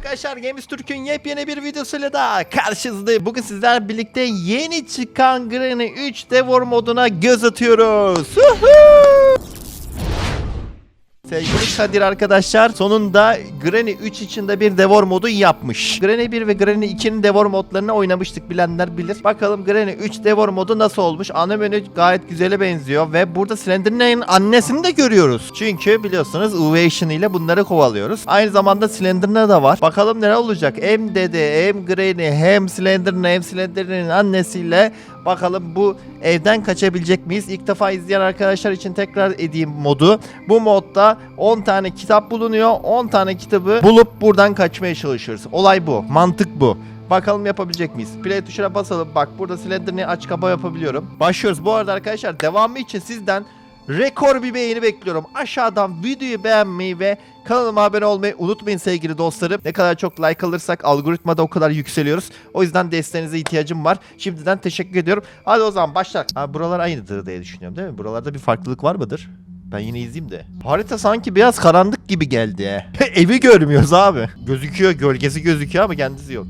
arkadaşlar Games Türk'ün yepyeni bir videosuyla da karşınızdayım. Bugün sizlerle birlikte yeni çıkan Granny 3 Devor moduna göz atıyoruz. Woohoo! Sevgili Kadir arkadaşlar sonunda Granny 3 içinde bir Devor modu yapmış. Granny 1 ve Granny 2'nin Devor modlarını oynamıştık bilenler bilir. Bakalım Granny 3 Devor modu nasıl olmuş? Ana menü gayet güzele benziyor ve burada Slenderman'in annesini de görüyoruz. Çünkü biliyorsunuz Ovation ile bunları kovalıyoruz. Aynı zamanda Slenderman da var. Bakalım neler olacak? Hem dede hem Granny hem Slenderman hem Slenderman'in annesiyle Bakalım bu evden kaçabilecek miyiz? İlk defa izleyen arkadaşlar için tekrar edeyim modu. Bu modda 10 tane kitap bulunuyor. 10 tane kitabı bulup buradan kaçmaya çalışıyoruz. Olay bu. Mantık bu. Bakalım yapabilecek miyiz? Play tuşuna basalım. Bak burada Slenderman'i aç kapa yapabiliyorum. Başlıyoruz. Bu arada arkadaşlar devamı için sizden rekor bir beğeni bekliyorum. Aşağıdan videoyu beğenmeyi ve kanalıma abone olmayı unutmayın sevgili dostlarım. Ne kadar çok like alırsak algoritmada o kadar yükseliyoruz. O yüzden desteğinize ihtiyacım var. Şimdiden teşekkür ediyorum. Hadi o zaman başlar. Ha, buralar aynıdır diye düşünüyorum değil mi? Buralarda bir farklılık var mıdır? Ben yine izleyeyim de. Harita sanki biraz karanlık gibi geldi. Evi görmüyoruz abi. Gözüküyor, gölgesi gözüküyor ama kendisi yok.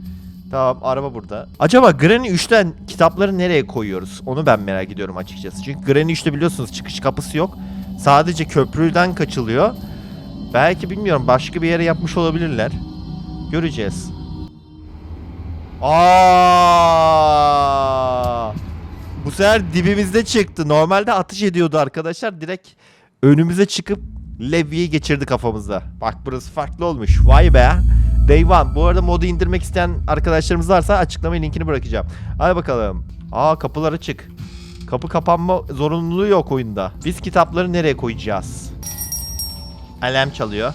Tamam araba burada. Acaba Granny 3'ten kitapları nereye koyuyoruz? Onu ben merak ediyorum açıkçası. Çünkü Granny 3'te biliyorsunuz çıkış kapısı yok. Sadece köprüden kaçılıyor. Belki bilmiyorum başka bir yere yapmış olabilirler. Göreceğiz. Aa! Bu sefer dibimizde çıktı. Normalde atış ediyordu arkadaşlar. Direkt önümüze çıkıp Levi'yi geçirdi kafamıza. Bak burası farklı olmuş. Vay be. Day one. Bu arada modu indirmek isteyen arkadaşlarımız varsa açıklamaya linkini bırakacağım. Hadi bakalım. Aa kapılar açık. Kapı kapanma zorunluluğu yok oyunda. Biz kitapları nereye koyacağız? Alarm çalıyor.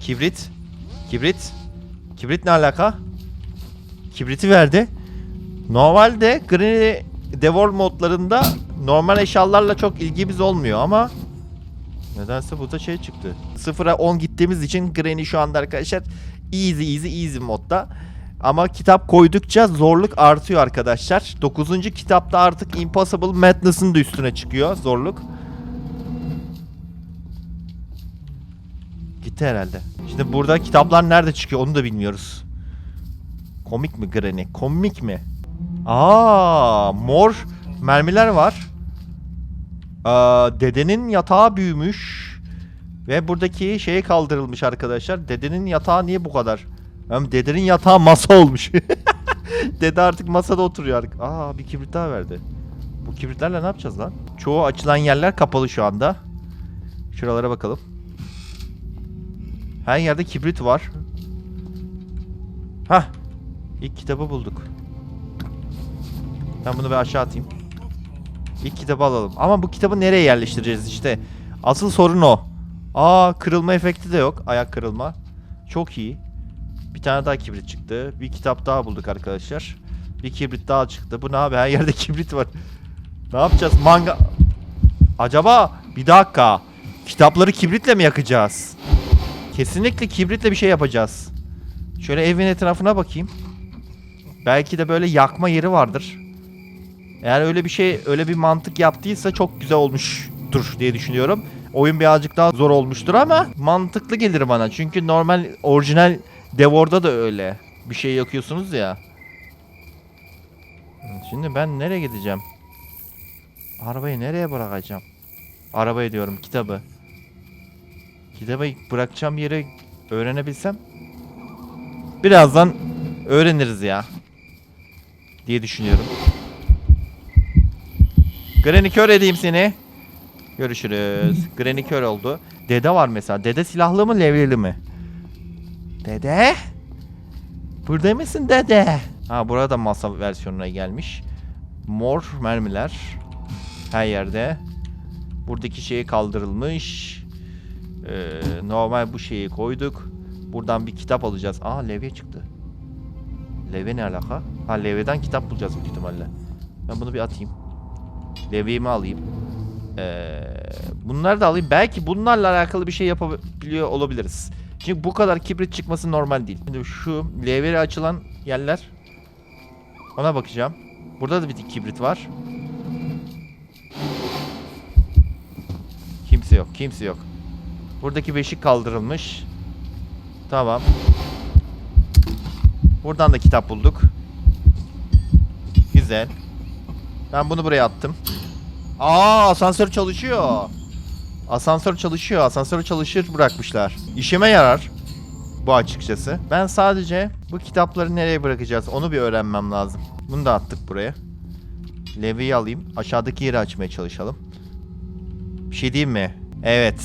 Kibrit. Kibrit. Kibrit ne alaka? Kibriti verdi. Normalde Granny Devor modlarında normal eşyalarla çok ilgimiz olmuyor ama nedense burada şey çıktı. 0'a 10 gittiğimiz için Granny şu anda arkadaşlar easy easy easy modda. Ama kitap koydukça zorluk artıyor arkadaşlar. 9. kitapta artık Impossible Madness'ın da üstüne çıkıyor zorluk. Gitti herhalde. Şimdi burada kitaplar nerede çıkıyor onu da bilmiyoruz. Komik mi Granny? Komik mi? Aa, mor mermiler var. Aa, dedenin yatağı büyümüş. Ve buradaki şey kaldırılmış arkadaşlar. Dedenin yatağı niye bu kadar? Hem dedenin yatağı masa olmuş. Dede artık masada oturuyor. Aa bir kibrit daha verdi. Bu kibritlerle ne yapacağız lan? Çoğu açılan yerler kapalı şu anda. Şuralara bakalım. Her yerde kibrit var. Hah. İlk kitabı bulduk. Ben bunu bir aşağı atayım. İlk kitabı alalım. Ama bu kitabı nereye yerleştireceğiz işte. Asıl sorun o. Aa kırılma efekti de yok. Ayak kırılma. Çok iyi. Bir tane daha kibrit çıktı. Bir kitap daha bulduk arkadaşlar. Bir kibrit daha çıktı. Bu ne abi? Her yerde kibrit var. Ne yapacağız? Manga... Acaba bir dakika. Kitapları kibritle mi yakacağız? Kesinlikle kibritle bir şey yapacağız. Şöyle evin etrafına bakayım. Belki de böyle yakma yeri vardır. Eğer öyle bir şey, öyle bir mantık yaptıysa çok güzel olmuştur diye düşünüyorum. Oyun birazcık daha zor olmuştur ama mantıklı gelir bana. Çünkü normal orijinal Devor'da da öyle. Bir şey yakıyorsunuz ya. Şimdi ben nereye gideceğim? Arabayı nereye bırakacağım? Arabayı diyorum, kitabı. Kitabı bırakacağım yeri öğrenebilsem. Birazdan öğreniriz ya. Diye düşünüyorum. Granny kör edeyim seni. Görüşürüz. Granny kör oldu. Dede var mesela. Dede silahlı mı levyeli mi? Dede? Burada mısın dede? Ha burada masa versiyonuna gelmiş. Mor mermiler. Her yerde. Buradaki şey kaldırılmış. Ee, normal bu şeyi koyduk. Buradan bir kitap alacağız. Aa levye çıktı. Levye ne alaka? Ha levyeden kitap bulacağız büyük ihtimalle. Ben bunu bir atayım. Levyemi alayım. Ee, bunları da alayım. Belki bunlarla alakalı bir şey yapabiliyor olabiliriz. Çünkü bu kadar kibrit çıkması normal değil. Şimdi şu levyeli açılan yerler. Ona bakacağım. Burada da bir kibrit var. Kimse yok. Kimse yok. Buradaki beşik kaldırılmış. Tamam. Buradan da kitap bulduk. Güzel. Ben bunu buraya attım. Aa asansör çalışıyor. Asansör çalışıyor. Asansör çalışır bırakmışlar. İşime yarar. Bu açıkçası. Ben sadece bu kitapları nereye bırakacağız onu bir öğrenmem lazım. Bunu da attık buraya. Levyeyi alayım. Aşağıdaki yeri açmaya çalışalım. Bir şey diyeyim mi? Evet.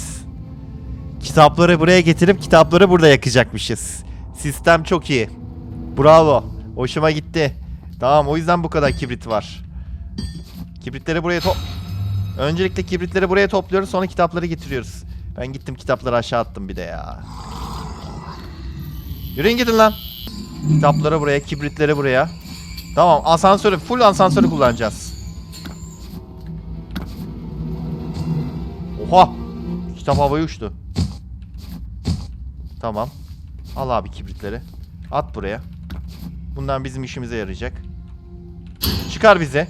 Kitapları buraya getirip kitapları burada yakacakmışız. Sistem çok iyi. Bravo. Hoşuma gitti. Tamam o yüzden bu kadar kibrit var. Kibritleri buraya top... Öncelikle kibritleri buraya topluyoruz sonra kitapları getiriyoruz. Ben gittim kitapları aşağı attım bir de ya. Yürüyün gidin lan. Kitapları buraya, kibritleri buraya. Tamam asansörü, full asansörü kullanacağız. Oha! Kitap havaya uçtu. Tamam. Al abi kibritleri. At buraya. Bundan bizim işimize yarayacak. Çıkar bize.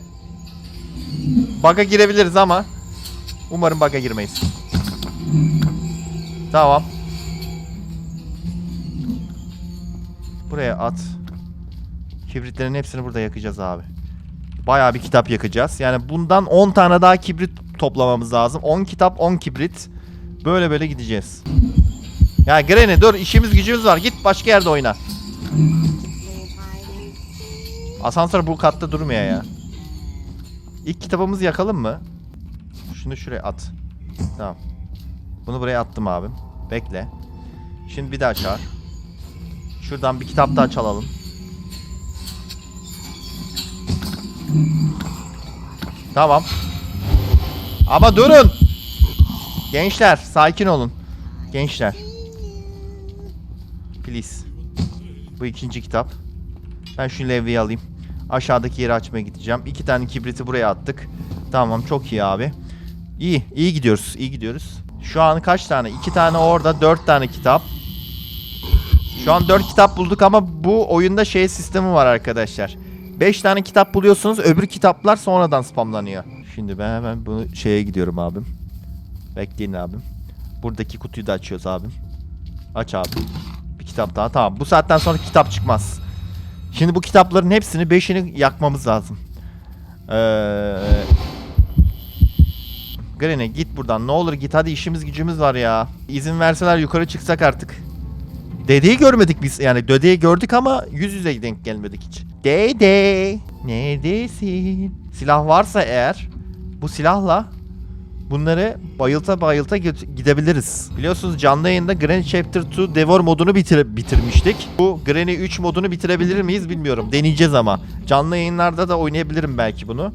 Bug'a girebiliriz ama umarım bug'a girmeyiz. Tamam. Buraya at. Kibritlerin hepsini burada yakacağız abi. Bayağı bir kitap yakacağız. Yani bundan 10 tane daha kibrit toplamamız lazım. 10 kitap 10 kibrit. Böyle böyle gideceğiz. Ya Granny dur işimiz gücümüz var. Git başka yerde oyna. Asansör bu katta durmuyor ya. İlk kitabımızı yakalım mı? Şunu şuraya at. Tamam. Bunu buraya attım abim. Bekle. Şimdi bir daha çağır. Şuradan bir kitap daha çalalım. Tamam. Ama durun. Gençler sakin olun. Gençler. Please. Bu ikinci kitap. Ben şu levyeyi alayım. Aşağıdaki yeri açmaya gideceğim. İki tane kibriti buraya attık. Tamam çok iyi abi. İyi. iyi gidiyoruz. iyi gidiyoruz. Şu an kaç tane? İki tane orada. Dört tane kitap. Şu an dört kitap bulduk ama bu oyunda şey sistemi var arkadaşlar. Beş tane kitap buluyorsunuz. Öbür kitaplar sonradan spamlanıyor. Şimdi ben hemen bunu şeye gidiyorum abim. Bekleyin abim. Buradaki kutuyu da açıyoruz abim. Aç abi. Bir kitap daha. Tamam. Bu saatten sonra kitap çıkmaz. Şimdi bu kitapların hepsini beşini yakmamız lazım. Eee... Granny git buradan. Ne olur git hadi işimiz gücümüz var ya. İzin verseler yukarı çıksak artık. Dedeyi görmedik biz. Yani dedeyi gördük ama yüz yüze denk gelmedik hiç. Dede neredesin? Silah varsa eğer bu silahla bunları bayılta bayılta gidebiliriz. Biliyorsunuz canlı yayında Granny Chapter 2 Devor modunu bitir- bitirmiştik. Bu Granny 3 modunu bitirebilir miyiz bilmiyorum. Deneyeceğiz ama. Canlı yayınlarda da oynayabilirim belki bunu.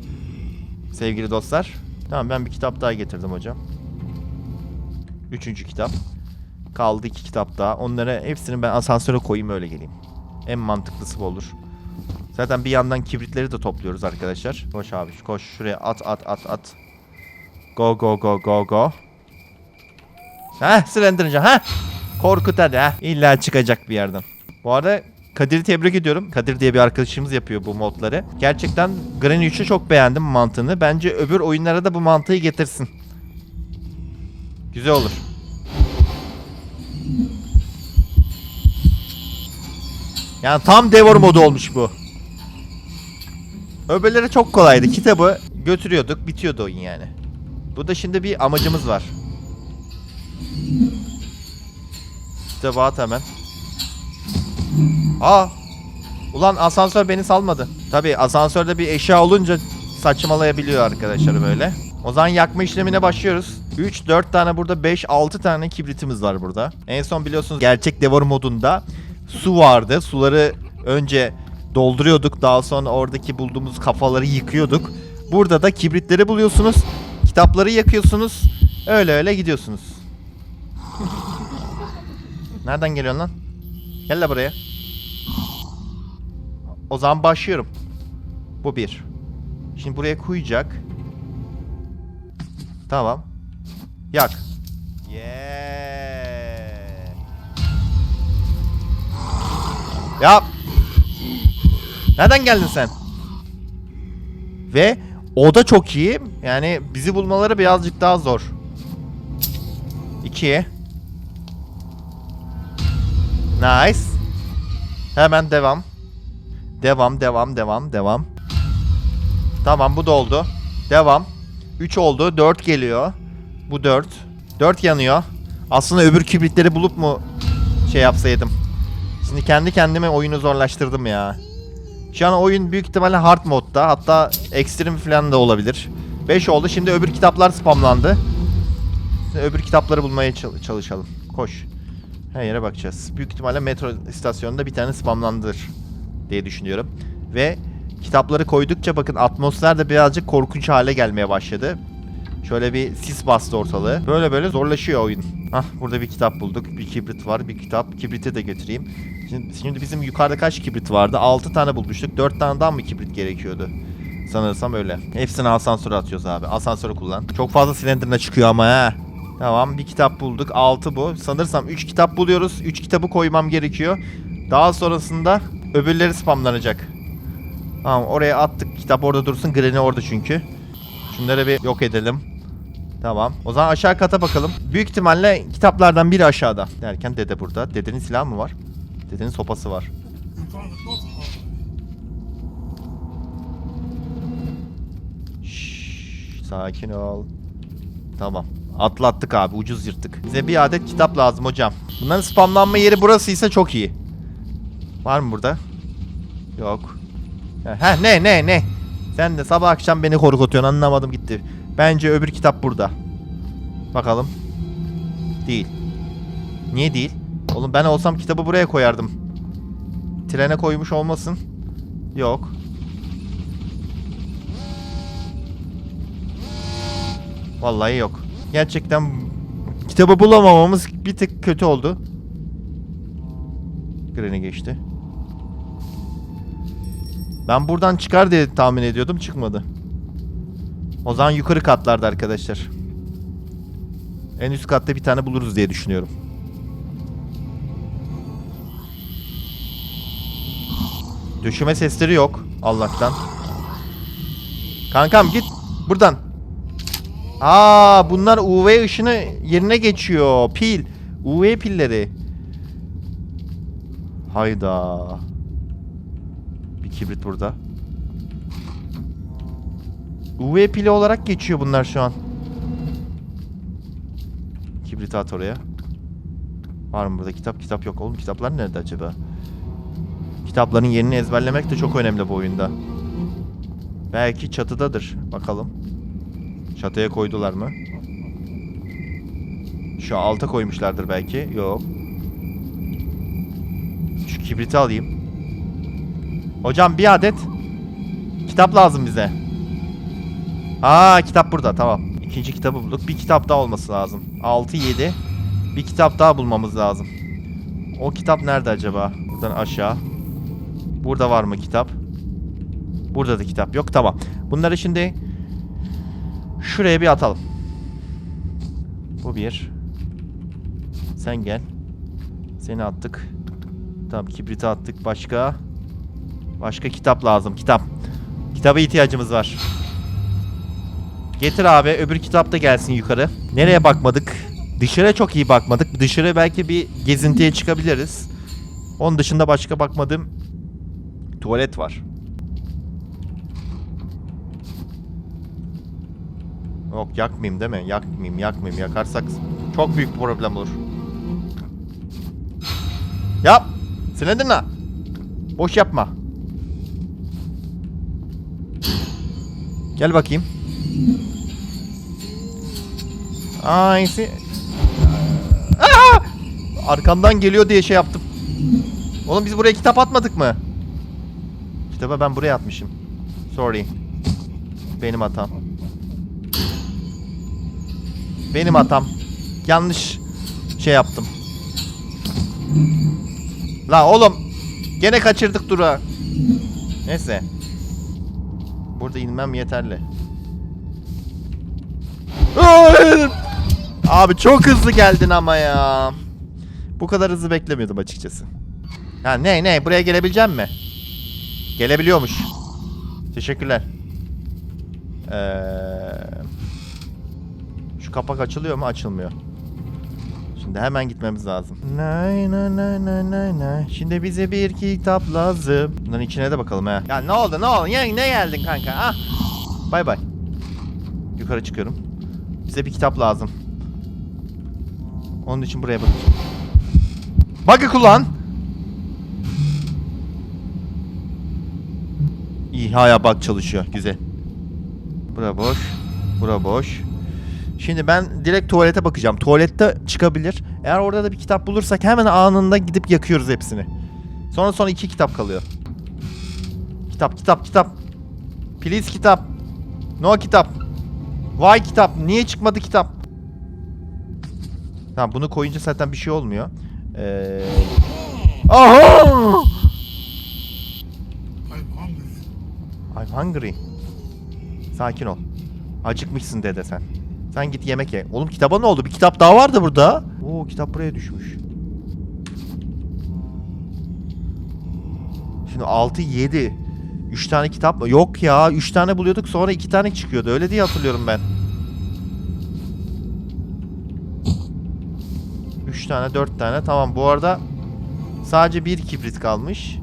Sevgili dostlar. Tamam ben bir kitap daha getirdim hocam. Üçüncü kitap. Kaldı iki kitap daha. Onlara hepsini ben asansöre koyayım öyle geleyim. En mantıklısı bu olur. Zaten bir yandan kibritleri de topluyoruz arkadaşlar. Koş abi koş şuraya at at at at. Go go go go go. Heh Slender'ınca heh. Korkut hadi heh. İlla çıkacak bir yerden. Bu arada Kadir'i tebrik ediyorum. Kadir diye bir arkadaşımız yapıyor bu modları. Gerçekten Granny 3'ü çok beğendim mantığını. Bence öbür oyunlara da bu mantığı getirsin. Güzel olur. Yani tam Devor modu olmuş bu. Öbürleri çok kolaydı. Kitabı götürüyorduk, bitiyordu oyun yani. Bu da şimdi bir amacımız var. Kitabı at hemen. Aa! Ulan asansör beni salmadı. Tabi asansörde bir eşya olunca saçmalayabiliyor arkadaşlar böyle. O zaman yakma işlemine başlıyoruz. 3, 4 tane burada 5, 6 tane kibritimiz var burada. En son biliyorsunuz gerçek devor modunda su vardı. Suları önce dolduruyorduk. Daha sonra oradaki bulduğumuz kafaları yıkıyorduk. Burada da kibritleri buluyorsunuz. Kitapları yakıyorsunuz. Öyle öyle gidiyorsunuz. Nereden geliyorsun lan? Gel la buraya. O zaman başlıyorum. Bu bir. Şimdi buraya koyacak. Tamam. Yak. Yeah. Yap. Nereden geldin sen? Ve o da çok iyi. Yani bizi bulmaları birazcık daha zor. İki. Nice. Hemen devam. Devam, devam, devam, devam. Tamam bu doldu. Devam. 3 oldu. 4 geliyor. Bu 4. 4 yanıyor. Aslında öbür kibritleri bulup mu şey yapsaydım. Şimdi kendi kendime oyunu zorlaştırdım ya. Şu an oyun büyük ihtimalle hard modda. Hatta ekstrem falan da olabilir. 5 oldu. Şimdi öbür kitaplar spamlandı. Şimdi öbür kitapları bulmaya çal- çalışalım. Koş. Her yere bakacağız. Büyük ihtimalle metro istasyonunda bir tane spamlandır diye düşünüyorum. Ve kitapları koydukça bakın atmosfer de birazcık korkunç hale gelmeye başladı. Şöyle bir sis bastı ortalığı. Böyle böyle zorlaşıyor oyun. Hah burada bir kitap bulduk. Bir kibrit var. Bir kitap. Kibriti de götüreyim. Şimdi, şimdi bizim yukarıda kaç kibrit vardı? 6 tane bulmuştuk. 4 tane daha mı kibrit gerekiyordu? Sanırsam öyle. Hepsini asansöre atıyoruz abi. Asansörü kullan. Çok fazla silindirine çıkıyor ama he. Tamam bir kitap bulduk. 6 bu. Sanırsam 3 kitap buluyoruz. 3 kitabı koymam gerekiyor. Daha sonrasında öbürleri spamlanacak. Tamam oraya attık. Kitap orada dursun. Granny orada çünkü. Şunları bir yok edelim. Tamam. O zaman aşağı kata bakalım. Büyük ihtimalle kitaplardan biri aşağıda. Derken dede burada. Dedenin silahı mı var? Dedenin sopası var. Şşş, sakin ol. Tamam. Atlattık abi. Ucuz yırttık. Bize bir adet kitap lazım hocam. Bunların spamlanma yeri burasıysa çok iyi. Var mı burada? Yok. Ha ne ne ne? Sen de sabah akşam beni korkutuyorsun anlamadım gitti. Bence öbür kitap burada. Bakalım. Değil. Niye değil? Oğlum ben olsam kitabı buraya koyardım. Trene koymuş olmasın. Yok. Vallahi yok. Gerçekten kitabı bulamamamız bir tık kötü oldu. Granny geçti. Ben buradan çıkar diye tahmin ediyordum çıkmadı. O zaman yukarı katlarda arkadaşlar. En üst katta bir tane buluruz diye düşünüyorum. Döşeme sesleri yok Allah'tan. Kankam git buradan. Aa bunlar UV ışını yerine geçiyor. Pil. UV pilleri. Hayda. Bir kibrit burada. UV pili olarak geçiyor bunlar şu an. Kibrit at oraya. Var mı burada kitap? Kitap yok oğlum. Kitaplar nerede acaba? Kitapların yerini ezberlemek de çok önemli bu oyunda. Belki çatıdadır. Bakalım. Çatıya koydular mı? Şu alta koymuşlardır belki. Yok. Şu kibriti alayım. Hocam bir adet kitap lazım bize. Aa kitap burada tamam. İkinci kitabı bulduk. Bir kitap daha olması lazım. 6 7. Bir kitap daha bulmamız lazım. O kitap nerede acaba? Buradan aşağı. Burada var mı kitap? Burada da kitap yok. Tamam. Bunları şimdi şuraya bir atalım. Bu bir. Sen gel. Seni attık. Tamam kibriti attık. Başka? Başka kitap lazım. Kitap. Kitaba ihtiyacımız var. Getir abi. Öbür kitap da gelsin yukarı. Nereye bakmadık? Dışarı çok iyi bakmadık. Dışarı belki bir gezintiye çıkabiliriz. Onun dışında başka bakmadığım tuvalet var. Yok yakmayayım değil mi? Yakmayayım, yakmayayım. Yakarsak çok büyük bir problem olur. Yap. Sinedin la. Boş yapma. Gel bakayım. Ay si-! Arkamdan geliyor diye şey yaptım. Oğlum biz buraya kitap atmadık mı? Kitaba ben buraya atmışım. Sorry. Benim hatam. Benim hatam. Yanlış şey yaptım. La oğlum. Gene kaçırdık durağı. Neyse. Burada inmem yeterli. Abi çok hızlı geldin ama ya. Bu kadar hızlı beklemiyordum açıkçası. Ha ne ne buraya gelebileceğim mi? Gelebiliyormuş. Teşekkürler. Ee, şu kapak açılıyor mu? Açılmıyor. Şimdi hemen gitmemiz lazım. Nay nay nay nay nay nay. Şimdi bize bir kitap lazım. Bunların içine de bakalım ha. Ya ne oldu ne oldu? Ya, ne geldin kanka? Ah. Bay bay. Yukarı çıkıyorum. Bize bir kitap lazım. Onun için buraya bakacağım. Bug'ı kullan. Hala bug çalışıyor. Güzel. Bura boş. Bura boş. Şimdi ben direkt tuvalete bakacağım. Tuvalette çıkabilir. Eğer orada da bir kitap bulursak hemen anında gidip yakıyoruz hepsini. Sonra sonra iki kitap kalıyor. Kitap, kitap, kitap. Please kitap. No kitap. Why kitap? Niye çıkmadı kitap? Tamam bunu koyunca zaten bir şey olmuyor. Ee... Aha! I'm hungry. Hungry. Sakin ol. Acıkmışsın dede sen. Sen git yemek ye. Oğlum kitaba ne oldu? Bir kitap daha vardı burada. Oo kitap buraya düşmüş. Şimdi 6 7 3 tane kitap mı? Yok ya. 3 tane buluyorduk sonra 2 tane çıkıyordu. Öyle diye hatırlıyorum ben. 3 tane 4 tane. Tamam bu arada sadece bir kibrit kalmış.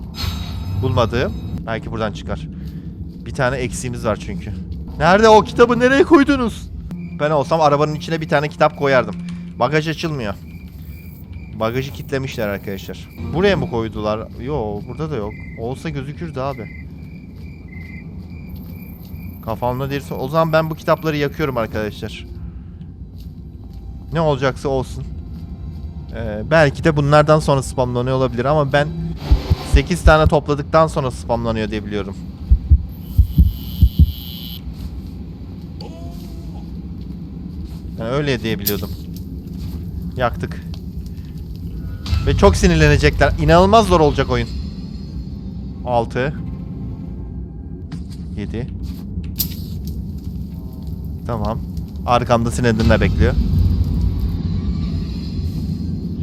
Bulmadığım. Belki buradan çıkar. Bir tane eksiğimiz var çünkü. Nerede o kitabı nereye koydunuz? Ben olsam arabanın içine bir tane kitap koyardım. Bagaj açılmıyor. Bagajı kitlemişler arkadaşlar. Buraya mı koydular? Yo burada da yok. Olsa gözükürdü abi. Kafamda değilse o zaman ben bu kitapları yakıyorum arkadaşlar. Ne olacaksa olsun. Ee, belki de bunlardan sonra spamlanıyor olabilir ama ben 8 tane topladıktan sonra spamlanıyor diye biliyorum. Ben öyle diye biliyordum. Yaktık. Ve çok sinirlenecekler. İnanılmaz zor olacak oyun. 6 7 Tamam. Arkamda Sinedin'le bekliyor.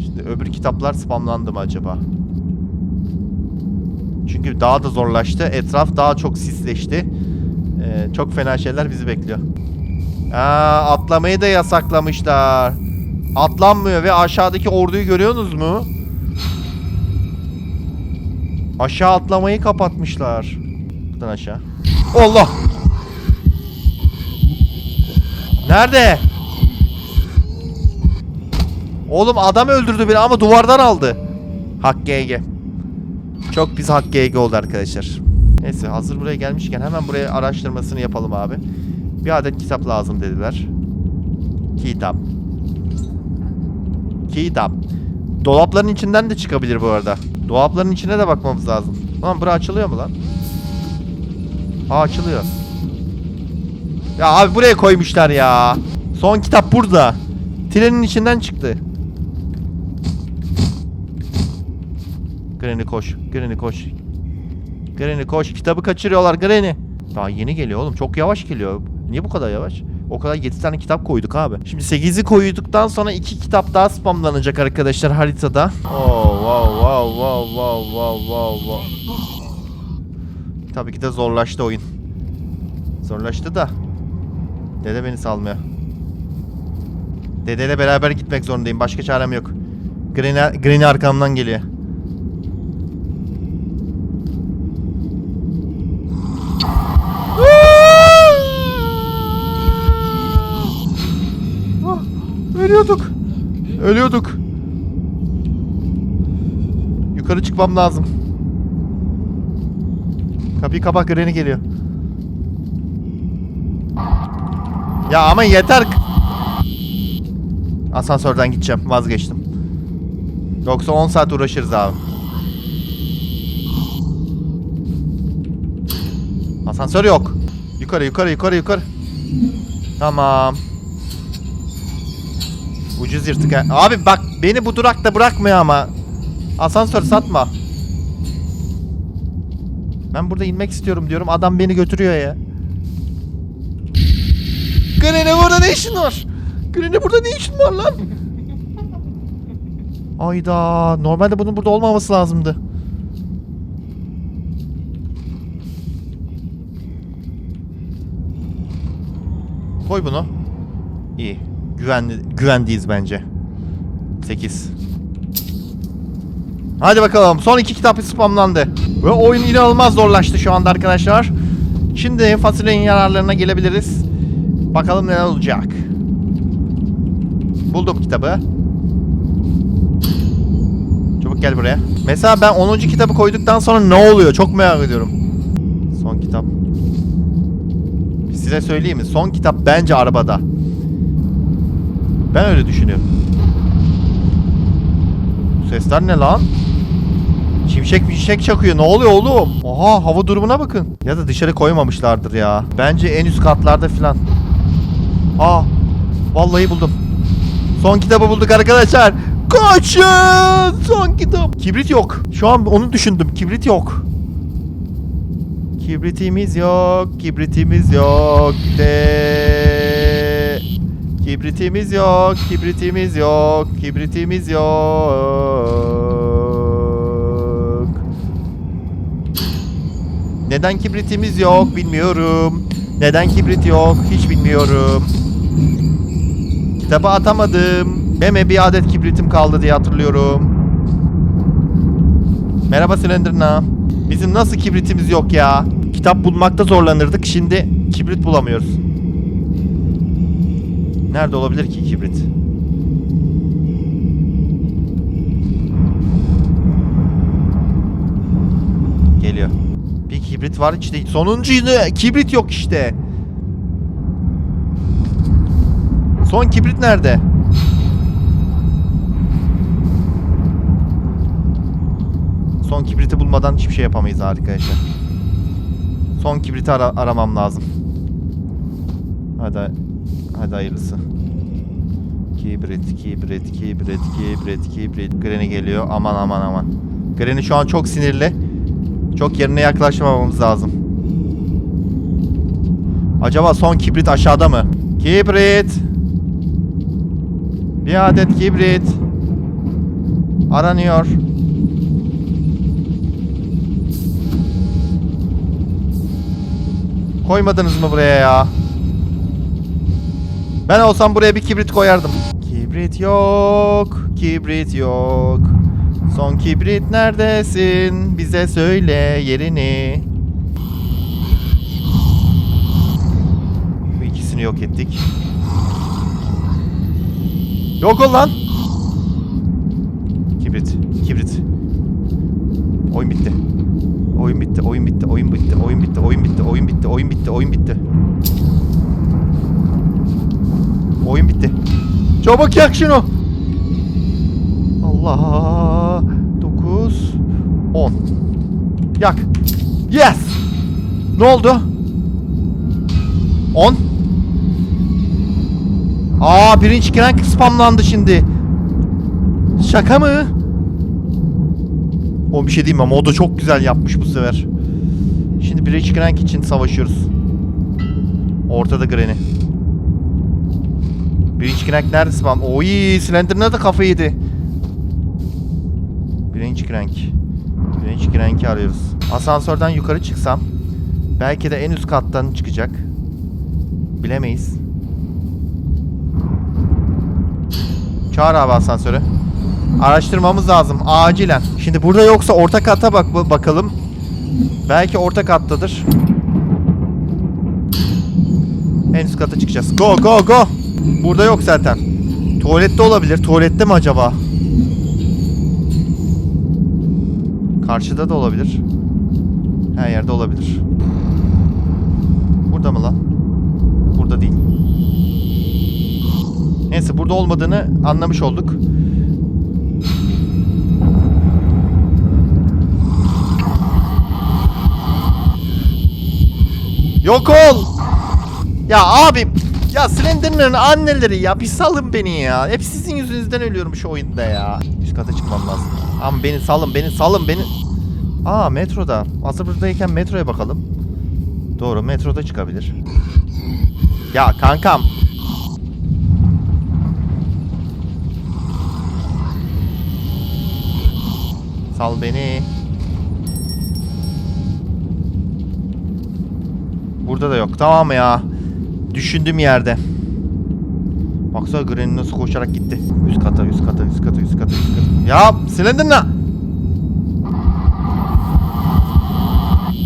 Şimdi öbür kitaplar spamlandı mı acaba? Çünkü daha da zorlaştı. Etraf daha çok sisleşti. Ee, çok fena şeyler bizi bekliyor. Aa, atlamayı da yasaklamışlar. Atlanmıyor ve aşağıdaki orduyu görüyorsunuz mu? Aşağı atlamayı kapatmışlar. Buradan aşağı. Allah! Nerede? Oğlum adam öldürdü beni ama duvardan aldı. Hak GG. Çok pis hak GG oldu arkadaşlar. Neyse hazır buraya gelmişken hemen buraya araştırmasını yapalım abi. Bir adet kitap lazım dediler. Kitap. Kitap. Dolapların içinden de çıkabilir bu arada. Dolapların içine de bakmamız lazım. Lan bura açılıyor mu lan? Aa açılıyor. Ya abi buraya koymuşlar ya. Son kitap burada. Trenin içinden çıktı. Granny koş. Granny koş. Granny koş. Kitabı kaçırıyorlar Granny. Daha yeni geliyor oğlum. Çok yavaş geliyor. Niye bu kadar yavaş? O kadar 7 tane kitap koyduk abi. Şimdi 8'i koyduktan sonra 2 kitap daha spamlanacak arkadaşlar haritada. Oh wow wow wow wow wow wow wow. Tabii ki de zorlaştı oyun. Zorlaştı da. Dede beni salmıyor. Dedeyle beraber gitmek zorundayım. Başka çarem yok. Green, Green arkamdan geliyor. Ah, Ölüyorduk. Ölüyorduk. Yukarı çıkmam lazım. Kapıyı kapat Granny geliyor. Ya ama yeter. Asansörden gideceğim. Vazgeçtim. Yoksa 10 saat uğraşırız abi. Asansör yok. Yukarı yukarı yukarı yukarı. Tamam. Ucuz yırtık ha. Abi bak beni bu durakta bırakmıyor ama. Asansör satma. Ben burada inmek istiyorum diyorum. Adam beni götürüyor ya. Granny burada ne işin var? Granny burada ne işin var lan? Ayda normalde bunun burada olmaması lazımdı. Koy bunu. İyi. Güvenli, güvendeyiz bence. 8. Hadi bakalım. Son iki kitap spamlandı. Ve oyun inanılmaz zorlaştı şu anda arkadaşlar. Şimdi fasulyenin yararlarına gelebiliriz. Bakalım neler olacak. Buldum kitabı. Çabuk gel buraya. Mesela ben 10. kitabı koyduktan sonra ne oluyor? Çok merak ediyorum. Son kitap. Size söyleyeyim mi? Son kitap bence arabada. Ben öyle düşünüyorum. Sesler ne lan? Şimşek şimşek çakıyor. Ne oluyor oğlum? Oha hava durumuna bakın. Ya da dışarı koymamışlardır ya. Bence en üst katlarda filan. Aa vallahi buldum. Son kitabı bulduk arkadaşlar. Kaçın! Son kitap. Kibrit yok. Şu an onu düşündüm. Kibrit yok. Kibritimiz yok. Kibritimiz yok. De. Kibritimiz yok. Kibritimiz yok. Kibritimiz yok. Neden kibritimiz yok bilmiyorum. Neden kibrit yok hiç bilmiyorum. Kitabı atamadım. Meme bir adet kibritim kaldı diye hatırlıyorum. Merhaba Slenderna. Bizim nasıl kibritimiz yok ya? Kitap bulmakta zorlanırdık. Şimdi kibrit bulamıyoruz. Nerede olabilir ki kibrit? Geliyor. Bir kibrit var işte. Sonuncuydu. Kibrit yok işte. Son kibrit nerede? Son kibriti bulmadan hiçbir şey yapamayız arkadaşlar. Son kibriti ara- aramam lazım. Hadi hadi hayırlısı. Kibrit, kibrit, kibrit, kibrit, kibrit. Granny geliyor. Aman aman aman. Granny şu an çok sinirli. Çok yerine yaklaşmamamız lazım. Acaba son kibrit aşağıda mı? Kibrit. Bir adet kibrit. Aranıyor. Koymadınız mı buraya ya? Ben olsam buraya bir kibrit koyardım. Kibrit yok, kibrit yok. Son kibrit neredesin? Bize söyle yerini. Bu ikisini yok ettik. Yok ol lan. Kibrit, kibrit. Oyun bitti. Oyun bitti, oyun bitti, oyun bitti, oyun bitti, oyun bitti, oyun bitti, oyun bitti, oyun bitti. Oyun bitti. Çabuk yak şunu. Allah. 9 10. Yak. Yes. Ne oldu? 10. Aa birinci crank spamlandı şimdi. Şaka mı? O bir şey diyeyim ama o da çok güzel yapmış bu sefer. Şimdi birinci crank için savaşıyoruz. Ortada Granny. Birinci crank nerede spam? Oy Slender'ına da kafayı yedi. Birinci crank. Birinci crank'i arıyoruz. Asansörden yukarı çıksam belki de en üst kattan çıkacak. Bilemeyiz. Çağır abi asansörü. Araştırmamız lazım acilen. Şimdi burada yoksa orta kata bak bakalım. Belki orta kattadır. En üst kata çıkacağız. Go go go. Burada yok zaten. Tuvalette olabilir. Tuvalette mi acaba? Karşıda da olabilir. Her yerde olabilir. Burada mı lan? Burada değil. Neyse burada olmadığını anlamış olduk. Yok ol. Ya abi ya Slenderman'ın anneleri ya bir salın beni ya. Hep sizin yüzünüzden ölüyorum şu oyunda ya. Üst kata çıkmam lazım. Ama beni salın beni salın beni. Aa metroda. Hazır buradayken metroya bakalım. Doğru metroda çıkabilir. Ya kankam. Sal beni. Burada da yok. Tamam ya. Düşündüğüm yerde. Baksana Granny nasıl koşarak gitti. Üst kata, üst kata, üst kata, üst kata, üst kata. Ya Slender'la.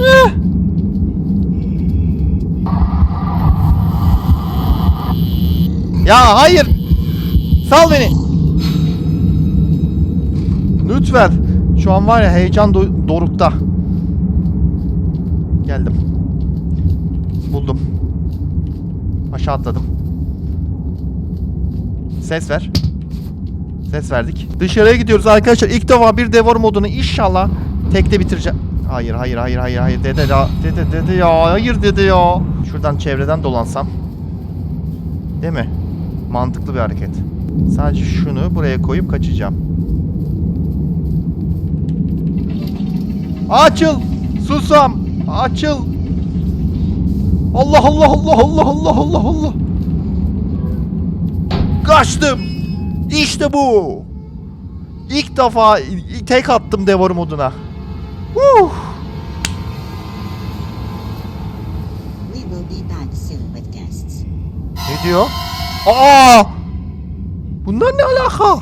Eh. Ya hayır. Sal beni. Lütfen. Şu an var ya heyecan do- dorukta. Geldim. Buldum. Aşağı atladım. Ses ver. Ses verdik. Dışarıya gidiyoruz arkadaşlar. İlk defa bir devor modunu inşallah tekte bitireceğim. Hayır hayır hayır hayır hayır dede ya dede dede ya hayır dede ya. Şuradan çevreden dolansam. Değil mi? Mantıklı bir hareket. Sadece şunu buraya koyup kaçacağım. Açıl! Susam! Açıl! Allah Allah Allah Allah Allah Allah Allah! Kaçtım! İşte bu! İlk defa tek attım devor moduna. Guests. Ne diyor? Aa! Bunlar ne alaka?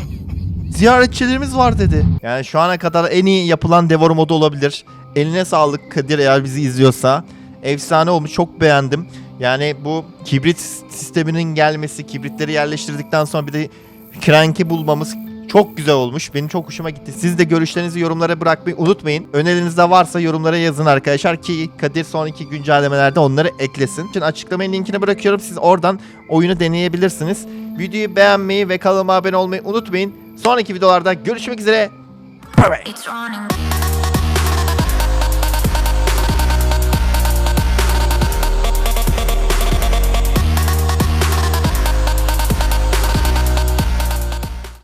Ziyaretçilerimiz var dedi. Yani şu ana kadar en iyi yapılan Devor modu olabilir. Eline sağlık Kadir eğer bizi izliyorsa. Efsane olmuş çok beğendim. Yani bu kibrit sisteminin gelmesi, kibritleri yerleştirdikten sonra bir de crank'i bulmamız çok güzel olmuş. Benim çok hoşuma gitti. Siz de görüşlerinizi yorumlara bırakmayı unutmayın. Öneriniz de varsa yorumlara yazın arkadaşlar ki Kadir sonraki güncellemelerde onları eklesin. Şimdi açıklamanın linkini bırakıyorum. Siz oradan oyunu deneyebilirsiniz. Videoyu beğenmeyi ve kanalıma abone olmayı unutmayın. Sonraki videolarda görüşmek üzere. Bye bye.